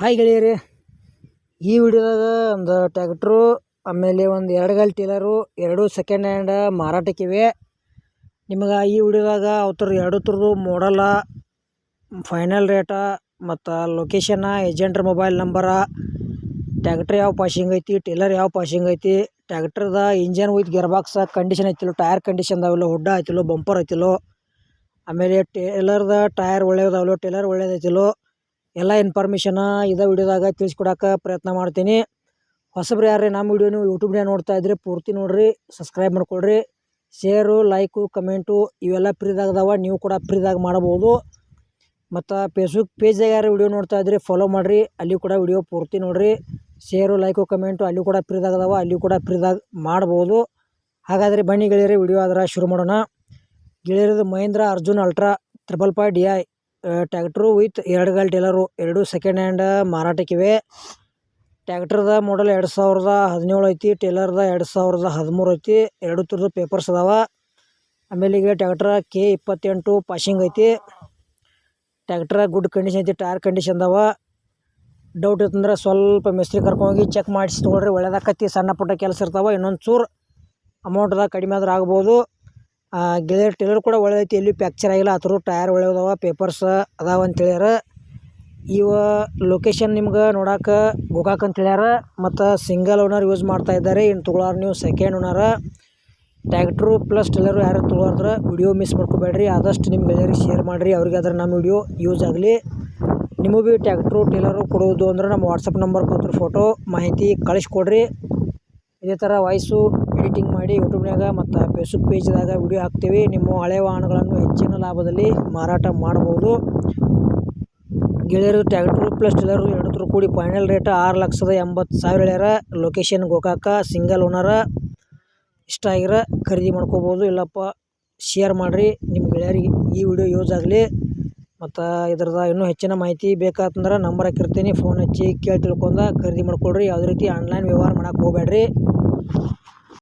Hi ಗೆಳೆಯರೇ. ಈ ವಿಡಿಯೋದಾಗ ಒಂದು ಟ್ಯಾಕ್ಟ್ರು, ಆಮೇಲೆ ಒಂದು ಎರಡು ಗಾಲಿ ಟೀಲರು, ಎರಡು ಸೆಕೆಂಡ್ ಹ್ಯಾಂಡ್ ಮಾರಾಟಕ್ಕಿವೆ. ನಿಮಗೆ ಈ ವಿಡಿಯೋದಾಗ ಅವ್ರ ಎರಡು ಥರದ್ದು ಮಾಡಲ್ಲ ಫೈನಲ್ ರೇಟ ಮತ್ತು ಲೊಕೇಶನ್ನ ಏಜೆಂಟ್ರ ಮೊಬೈಲ್ ನಂಬರ ಟ್ಯಾಕ್ಟ್ರ್ ಯಾವ ಪಾಶಿಂಗ್ ಐತಿ, ಟೇಲರ್ ಯಾವ ಪಾಶಿಂಗ್ ಐತಿ, ಟ್ಯಾಕ್ಟ್ರದ ಇಂಜನ್ ವಿತ್ ಗೆರ್ಬಾಕ್ಸ ಕಂಡೀಷನ್ ಐತಿಲ್ಲೋ ಟೈರ್ ಕಂಡೀಷನ್ ಅದಾವಿಲ್ಲೋ ಹುಡ್ಡ ಐತಿಲ್ಲೋ ಬಂಪರ್ ಐತಿಲ್ಲೋ ಆಮೇಲೆ ಟೇಲರ್ದ ಟೈರ್ ಒಳ್ಳೆಯದಾವಲ್ಲೋ ಟೇಲರ್ ಒಳ್ಳೇದೈತಿಲ್ಲೋ ಎಲ್ಲ ಇನ್ಫಾರ್ಮೇಷನ ಇದೇ ವಿಡಿಯೋದಾಗ ತಿಳಿಸ್ಕೊಡಕ್ಕೆ ಪ್ರಯತ್ನ ಮಾಡ್ತೀನಿ. ಹೊಸಬ್ರು ಯಾರು ನಮ್ಮ ವಿಡಿಯೋ ನೀವು ಯೂಟ್ಯೂಬ್ನಾಗ ನೋಡ್ತಾ ಇದ್ರೆ ಪೂರ್ತಿ ನೋಡ್ರಿ ಸಬ್ಸ್ಕ್ರೈಬ್ ಮಾಡ್ಕೊಳ್ರಿ. ಶೇರು ಲೈಕು ಕಮೆಂಟು ಇವೆಲ್ಲ ಫ್ರೀದಾಗ ಅದಾವ, ನೀವು ಕೂಡ ಫ್ರೀದಾಗ ಮಾಡ್ಬೋದು ಮತ್ತು ಫೇಸ್ಬುಕ್ ಪೇಜ್ದಾಗ ಯಾರು ವಿಡಿಯೋ ನೋಡ್ತಾ ಇದ್ರಿ ಫಾಲೋ ಮಾಡಿರಿ ಅಲ್ಲಿ ಕೂಡ ವಿಡಿಯೋ ಪೂರ್ತಿ ನೋಡ್ರಿ. ಶೇರು ಲೈಕು ಕಮೆಂಟು ಅಲ್ಲಿ ಕೂಡ ಫ್ರೀದಾಗ ಅದಾವ ಅಲ್ಲಿ ಕೂಡ ಫ್ರೀದಾಗ ಮಾಡ್ಬೋದು ಹಾಗಾದರೆ ಬನ್ನಿ ಗೆಳೆಯರಿ ವಿಡಿಯೋ ಆದ್ರೆ ಶುರು ಮಾಡೋಣ. ಗೆಳೆಯರದು Mahindra Arjun ultra triple five D I tractor with ಎರಡು ಗಾಲ್ ಟೇಲರು ಎರಡು ಸೆಕೆಂಡ್ ಹ್ಯಾಂಡ್ ಮಾರಾಟಕ್ಕಿವೆ. ಟ್ಯಾಕ್ಟ್ರದ ಮಾಡಲ್ ಎರಡು ಸಾವಿರದ ಹದಿನೇಳು ಐತಿ ಟೇಲರ್ದ ಎರಡು ಸಾವಿರದ ಹದಿಮೂರು ಐತಿ, ಎರಡು ಥರದ ಪೇಪರ್ಸ್ ಅದಾವ. ಆಮೇಲೆ ಈಗ ಟ್ಯಾಕ್ಟ್ರ ಕೆ ಇಪ್ಪತ್ತೆಂಟು ಪಾಶಿಂಗ್ ಐತಿ. ಟ್ಯಾಕ್ಟ್ರ ಗುಡ್ ಕಂಡೀಷನ್ ಐತಿ ಟೈರ್ ಕಂಡೀಷನ್ ಅದಾವ. ಡೌಟ್ ಇತ್ತಂದ್ರೆ ಸ್ವಲ್ಪ ಮಿಸ್ತ್ರಿ ಕರ್ಕೊಂಡೋಗಿ ಚೆಕ್ ಮಾಡಿಸಿ ತೊಗೊಳ್ರಿ, ಒಳ್ಳೇದಾಕತಿ, ಸಣ್ಣ ಪುಟ್ಟ ಕೆಲಸ ಇರ್ತಾವ, ಇನ್ನೊಂದು ಚೂರು ಅಮೌಂಟ್ದಾಗ ಕಡಿಮೆ ಆದ್ರೆ ಆಗ್ಬೋದು. ಗೆಳೆಯರ್ ಟೇಲರ್ ಕೂಡ ಒಳ್ಳೆದೈತಿ. ಎಲ್ಲಿ ಪ್ಯಾಕ್ಚರ್ ಆಗಿಲ್ಲ ಆ ಥರ ಟೈರ್ ಒಳ್ಳೆಯದಾವ ಪೇಪರ್ಸ್ ಅದಾವ ಅಂತ ಹೇಳ್ಯಾರ. ಇವ ಲೊಕೇಶನ್ ನಿಮ್ಗೆ ನೋಡಕ್ಕೆ ಗೋಕಾಕ್ ಅಂತ ಹೇಳ್ಯಾರ. ಮತ್ತು ಸಿಂಗಲ್ ಓನರ್ ಯೂಸ್ ಮಾಡ್ತಾ ಇದ್ದಾರೆ. ಇನ್ನು ತೊಗೊಳಾರ ನೀವು ಸೆಕೆಂಡ್ ಓನರ ಟ್ಯಾಕ್ಟ್ರು ಪ್ಲಸ್ ಟೇಲರು ಯಾರು ತೊಗೊಳಾರ್ದ್ರೆ ವಿಡಿಯೋ ಮಿಸ್ ಮಾಡ್ಕೋಬೇಡ್ರಿ. ಆದಷ್ಟು ನಿಮ್ಮ ಗೆಳೆಯರಿಗೆ ಶೇರ್ ಮಾಡಿರಿ. ಅವ್ರಿಗೆ ಅದ್ರ ನಮ್ಮ ವಿಡಿಯೋ ಯೂಸ್ ಆಗಲಿ. ನಿಮಗೂ ಭೀ ಟ್ಯಾಕ್ಟ್ರು ಟೇಲರು ಕೊಡೋದು ಅಂದ್ರೆ ನಮ್ಮ ವಾಟ್ಸಪ್ ನಂಬರ್ ಕೊಡ್ತಾರೆ ಫೋಟೋ ಮಾಹಿತಿ ಕಳಿಸ್ಕೊಡ್ರಿ ಇದೇ ಥರ ವಾಯ್ಸು ಎಡಿಟಿಂಗ್ ಮಾಡಿ ಯೂಟ್ಯೂಬ್ನಾಗ ಮತ್ತು ಫೇಸ್ಬುಕ್ ಪೇಜ್ದಾಗ ವಿಡಿಯೋ ಹಾಕ್ತೀವಿ. ನಿಮ್ಮ ಹಳೆ ವಾಹನಗಳನ್ನು ಹೆಚ್ಚಿನ ಲಾಭದಲ್ಲಿ ಮಾರಾಟ ಮಾಡ್ಬೋದು. ಗೆಳೆಯರು ಟ್ಯಾಕ್ಟ್ರು ಪ್ಲಸ್ ಟೇಲರು ಎರಡ್ರೂ ಕೂಡಿ ಫೈನಲ್ ರೇಟ್ ಆರು ಲಕ್ಷದ ಎಂಬತ್ತು ಸಾವಿರ ಹೇಳ್ಯಾರ ಲೊಕೇಶನ್ ಗೋಕಾಕ ಸಿಂಗಲ್ ಓನರ ಇಷ್ಟ ಆಗಿರ ಖರೀದಿ ಮಾಡ್ಕೋಬೋದು. ಇಲ್ಲಪ್ಪ ಶೇರ್ ಮಾಡಿರಿ. ನಿಮ್ಮ ಗೆಳೆಯರಿಗೆ ಈ ವಿಡಿಯೋ ಯೂಸ್ ಆಗಲಿ. ಮತ್ತು ಇದ್ರದ ಇನ್ನೂ ಹೆಚ್ಚಿನ ಮಾಹಿತಿ ಬೇಕಾತಂದ್ರೆ ನಂಬರ್ ಹಾಕಿರ್ತೀನಿ. ಫೋನ್ ಹಚ್ಚಿ ಕೇಳಿ ತಿಳ್ಕೊಂಡ ಖರೀದಿ ಮಾಡ್ಕೊಳ್ರಿ. ಯಾವುದೇ ರೀತಿ ಆನ್ಲೈನ್ ವ್ಯವಹಾರ ಮಾಡಕ್ಕೆ ಹೋಗ್ಬೇಡ್ರಿ